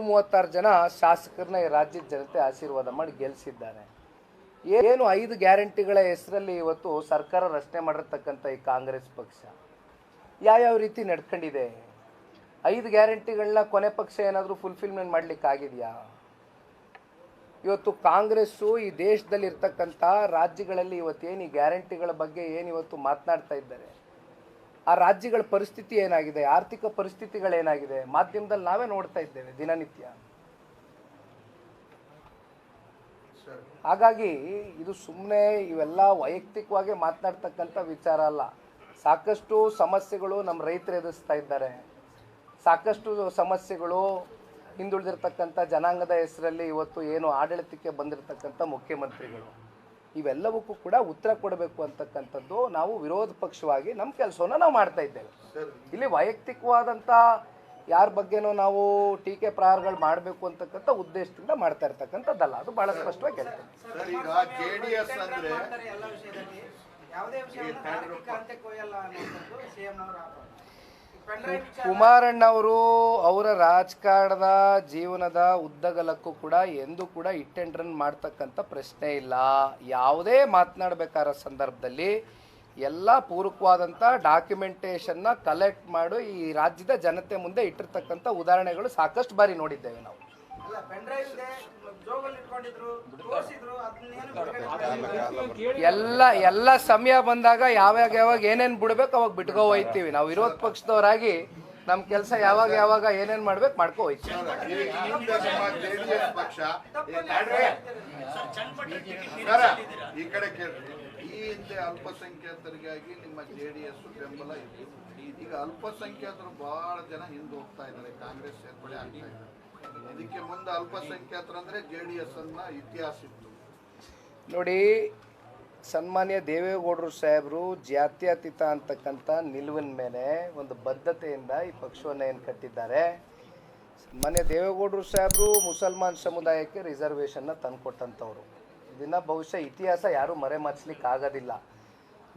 ನೂರ ಮೂವತ್ತಾರು ಜನ ಶಾಸಕರನ್ನ ಈ ರಾಜ್ಯದ ಜನತೆ ಆಶೀರ್ವಾದ ಮಾಡಿ ಗೆಲ್ಲಿಸಿದ್ದಾರೆ ಏನು ಐದು ಗ್ಯಾರಂಟಿಗಳ ಹೆಸರಲ್ಲಿ ಇವತ್ತು ಸರ್ಕಾರ ರಚನೆ ಮಾಡಿರ್ತಕ್ಕಂಥ ಈ ಕಾಂಗ್ರೆಸ್ ಪಕ್ಷ? ಯಾವ್ಯಾವ ರೀತಿ ನಡ್ಕೊಂಡಿದೆ? ಐದು ಗ್ಯಾರಂಟಿಗಳನ್ನ ಕೊನೆ ಪಕ್ಷ ಏನಾದರೂ ಫುಲ್ಫಿಲ್ಮೆಂಟ್ ಮಾಡ್ಲಿಕ್ಕಾಗಿದೆಯಾ ಇವತ್ತು ಕಾಂಗ್ರೆಸ್ಸು ಈ ದೇಶದಲ್ಲಿ ಇರ್ತಕ್ಕಂಥ ರಾಜ್ಯಗಳಲ್ಲಿ ಇವತ್ತೇನು ಈ ಗ್ಯಾರಂಟಿಗಳ ಬಗ್ಗೆ ಏನು ಇವತ್ತು ಮಾತನಾಡ್ತಾ ಇದ್ದಾರೆ? ಆ ರಾಜ್ಯಗಳ ಪರಿಸ್ಥಿತಿ ಏನಾಗಿದೆ, ಆರ್ಥಿಕ ಪರಿಸ್ಥಿತಿಗಳೇನಾಗಿದೆ, ಮಾಧ್ಯಮದಲ್ಲಿ ನಾವೇ ನೋಡ್ತಾ ಇದ್ದೇವೆ ದಿನನಿತ್ಯ. ಹಾಗಾಗಿ ಇದು ಸುಮ್ಮನೆ ಇವೆಲ್ಲ ವೈಯಕ್ತಿಕವಾಗಿ ಮಾತನಾಡ್ತಕ್ಕಂಥ ವಿಚಾರ ಅಲ್ಲ. ಸಾಕಷ್ಟು ಸಮಸ್ಯೆಗಳು ನಮ್ಮ ರೈತರು ಎದುರಿಸ್ತಾ ಇದ್ದಾರೆ. ಸಾಕಷ್ಟು ಸಮಸ್ಯೆಗಳು ಹಿಂದುಳಿದಿರ್ತಕ್ಕಂಥ ಜನಾಂಗದ ಹೆಸರಲ್ಲಿ ಇವತ್ತು ಏನು ಆಡಳಿತಕ್ಕೆ ಬಂದಿರತಕ್ಕಂಥ ಮುಖ್ಯಮಂತ್ರಿಗಳು. ಇವೆಲ್ಲವಕ್ಕೂ ಕೂಡ ಉತ್ತರ ಕೊಡಬೇಕು ಅಂತಕ್ಕಂಥದ್ದು ನಾವು ವಿರೋಧ ಪಕ್ಷವಾಗಿ ನಮ್ಮ ಕೆಲಸವನ್ನು ನಾವು ಮಾಡ್ತಾ ಇದ್ದೇವೆ. ಇಲ್ಲಿ ವೈಯಕ್ತಿಕವಾದಂಥ ಯಾರ ಬಗ್ಗೆನೂ ನಾವು ಟೀಕೆ ಪ್ರಹಾರಗಳು ಮಾಡಬೇಕು ಅಂತಕ್ಕಂಥ ಉದ್ದೇಶದಿಂದ ಮಾಡ್ತಾ ಇರ್ತಕ್ಕಂಥದ್ದಲ್ಲ. ಅದು ಬಹಳ ಸ್ಪಷ್ಟವಾಗಿ ಹೇಳ್ತೇನೆ. ಕುಮಾರಣ್ಣವರು ಅವರ ರಾಜಕಾರಣದ ಜೀವನದ ಉದ್ದಗಲಕ್ಕೂ ಕೂಡ ಎಂದೂ ಕೂಡ ಇಟ್ ಆ್ಯಂಡ್ ರನ್ ಮಾಡ್ತಕ್ಕಂಥ ಪ್ರಶ್ನೆ ಇಲ್ಲ. ಯಾವುದೇ ಮಾತನಾಡಬೇಕಾದ ಸಂದರ್ಭದಲ್ಲಿ ಎಲ್ಲ ಪೂರಕವಾದಂಥ ಡಾಕ್ಯುಮೆಂಟೇಷನ್ನ ಕಲೆಕ್ಟ್ ಮಾಡಿ ಈ ರಾಜ್ಯದ ಜನತೆ ಮುಂದೆ ಇಟ್ಟಿರ್ತಕ್ಕಂಥ ಉದಾಹರಣೆಗಳು ಸಾಕಷ್ಟು ಬಾರಿ ನೋಡಿದ್ದೇವೆ ನಾವು. ಅಲ್ಲ ಪೆನ್ಡ್ರೈವ್ ಇದೆ ಜೋಬಲ್ಲಿ ಇಟ್ಕೊಂಡಿದ್ರು ತೋರಿಸಿದ್ರು ಅದನ್ನೇನು ಬಿಡುಗಡೆ ಎಲ್ಲ ಎಲ್ಲ ಸಮಯ ಬಂದಾಗ ಯಾವಾಗ ಯಾವಾಗ ಏನೇನು ಬಿಡ್ಬೇಕು ಅವಾಗ ಬಿಟ್ಕೋ ಹೋಯ್ತೀವಿ. ನಾವು ವಿರೋಧ ಪಕ್ಷದವರಾಗಿ ನಮ್ಮ ಕೆಲಸ ಯಾವಾಗ ಯಾವಾಗ ಏನೇನ್ ಮಾಡ್ಬೇಕು ಮಾಡ್ಕೋ ಹೋಯ್ತು ಈ ಕಡೆ ಈ ಹಿಂದೆ ಅಲ್ಪಸಂಖ್ಯಾತರಿಗಾಗಿ ನಿಮ್ಮ ಜೆಡಿಎಸ್ ಬೆಂಬಲ ಇತ್ತು. ಈಗ ಅಲ್ಪಸಂಖ್ಯಾತರು ಬಹಳ ಜನ ಹಿಂದೆ ಹೋಗ್ತಾ ಇದ್ದಾರೆ. ಕಾಂಗ್ರೆಸ್ ಸೇರ್ಪಡೆ ಆಗ್ತಾ ಇದ್ದಾರೆ ಇದಕ್ಕೆ ಮುಂದೆ ಅಲ್ಪಸಂಖ್ಯಾತರಂದ್ರೆ ಜೆಡಿಎಸ್ ಅನ್ನ ಇತಿಹಾಸ ಇತ್ತು. ನೋಡಿ, ಸನ್ಮಾನ್ಯ ದೇವೇಗೌಡರು ಸಾಹೇಬರು ಜಾತ್ಯತೀತ ಅಂತಕ್ಕಂಥ ನಿಲುವಿನ ಮೇಲೆ ಒಂದು ಬದ್ಧತೆಯಿಂದ ಈ ಪಕ್ಷವನ್ನು ಏನು ಕಟ್ಟಿದ್ದಾರೆ. ಸನ್ಮಾನ್ಯ ದೇವೇಗೌಡರು ಸಾಹೇಬರು ಮುಸಲ್ಮಾನ್ ಸಮುದಾಯಕ್ಕೆ ರಿಸರ್ವೇಷನ್ನ ತಂದುಕೊಟ್ಟಂಥವ್ರು. ಇದನ್ನು ಬಹುಶಃ ಇತಿಹಾಸ ಯಾರೂ ಮರೆಮಾಚಲಿಕ್ಕೆ ಆಗೋದಿಲ್ಲ.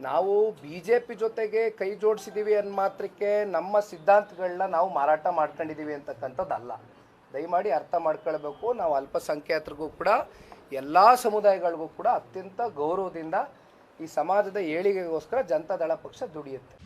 ನಾವು ಬಿ ಜೆ ಪಿ ಜೊತೆಗೆ ಕೈ ಜೋಡಿಸಿದ್ದೀವಿ ಅನ್ನ ಮಾತ್ರಕ್ಕೆ ನಮ್ಮ ಸಿದ್ಧಾಂತಗಳನ್ನ ನಾವು ಮಾರಾಟ ಮಾಡ್ಕೊಂಡಿದ್ದೀವಿ ಅಂತಕ್ಕಂಥದ್ದಲ್ಲ. ದಯಮಾಡಿ ಅರ್ಥ ಮಾಡ್ಕೊಳ್ಬೇಕು. ನಾವು ಅಲ್ಪಸಂಖ್ಯಾತರಿಗೂ ಕೂಡ, ಎಲ್ಲ ಸಮುದಾಯಗಳಿಗೂ ಕೂಡ ಅತ್ಯಂತ ಗೌರವದಿಂದ ಈ ಸಮಾಜದ ಏಳಿಗೆಗೋಸ್ಕರ ಜನತಾದಳ ಪಕ್ಷ ದುಡಿಯುತ್ತೆ.